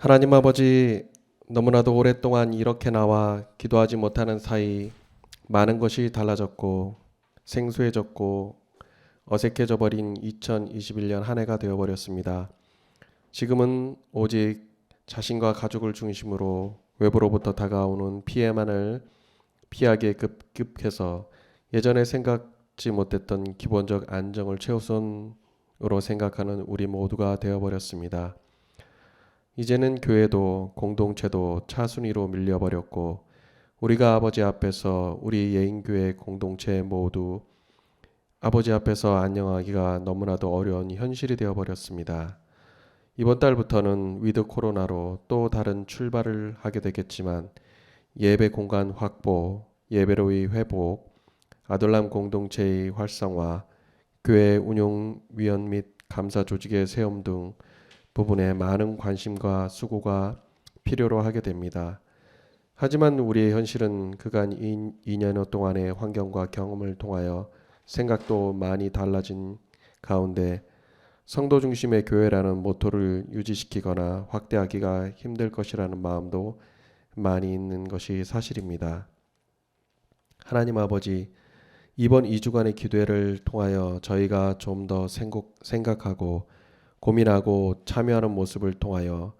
하나님 아버지 너무나도 오랫동안 이렇게 나와 기도하지 못하는 사이 많은 것이 달라졌고 생소해졌고 어색해져 버린 2021년 한 해가 되어 버렸습니다. 지금은 오직 자신과 가족을 중심으로 외부로부터 다가오는 피해만을 피하기에 급급해서 예전에 생각지 못했던 기본적 안정을 최우선으로 생각하는 우리 모두가 되어 버렸습니다. 이제는 교회도 공동체도 차순위로 밀려버렸고 우리가 아버지 앞에서 우리 예인교회 공동체 모두 아버지 앞에서 안녕하기가 너무나도 어려운 현실이 되어 버렸습니다. 이번 달부터는 위드 코로나로 또 다른 출발을 하게 되겠지만 예배 공간 확보, 예배로의 회복, 아들람 공동체의 활성화, 교회 운영 위원 및 감사 조직의 세움 등 부분에 많은 관심과 수고가 필요로 하게 됩니다. 하지만 우리의 현실은 그간 2년 동안의 환경과 경험을 통하여 생각도 많이 달라진 가운데 성도 중심의 교회라는 모토를 유지시키거나 확대하기가 힘들 것이라는 마음도 많이 있는 것이 사실입니다. 하나님 아버지, 이번 2주간의 기도회를 통하여 저희가 좀 더 생각하고 고민하고 참여하는 모습을 통하여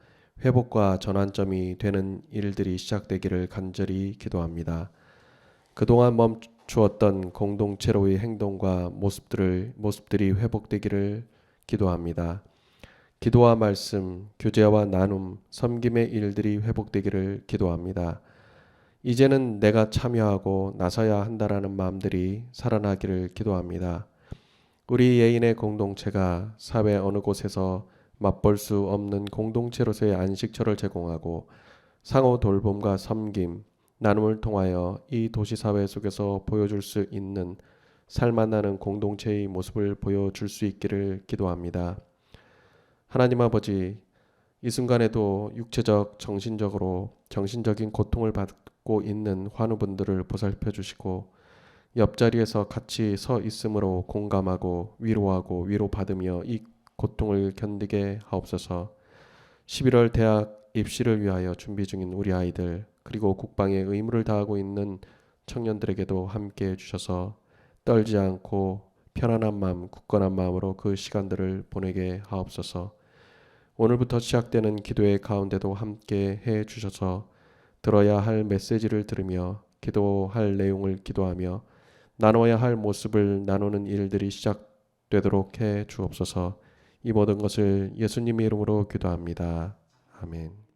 회복과 전환점이 되는 일들이 시작되기를 간절히 기도합니다. 그동안 멈추었던 공동체로의 행동과 모습들을 모습들이 회복되기를 기도합니다. 기도와 말씀, 교제와 나눔, 섬김의 일들이 회복되기를 기도합니다. 이제는 내가 참여하고 나서야 한다라는 마음들이 살아나기를 기도합니다. 우리 예인의 공동체가 사회 어느 곳에서 맛볼 수 없는 공동체로서의 안식처를 제공하고 상호 돌봄과 섬김, 나눔을 통하여 이 도시 사회 속에서 보여줄 수 있는 살만나는 공동체의 모습을 보여줄 수 있기를 기도합니다. 하나님 아버지, 이 순간에도 육체적, 정신적으로 정신적인 고통을 받고 있는 환우분들을 보살펴 주시고 옆자리에서 같이 서 있으므로 공감하고 위로하고 위로받으며 이 고통을 견디게 하옵소서. 11월 대학 입시를 위하여 준비 중인 우리 아이들 그리고 국방에 의무를 다하고 있는 청년들에게도 함께 해 주셔서 떨지 않고 편안한 마음, 굳건한 마음으로 그 시간들을 보내게 하옵소서. 오늘부터 시작되는 기도의 가운데도 함께 해 주셔서 들어야 할 메시지를 들으며 기도할 내용을 기도하며 나눠야 할 모습을 나누는 일들이 시작되도록 해 주옵소서. 이 모든 것을 예수님의 이름으로 기도합니다. 아멘.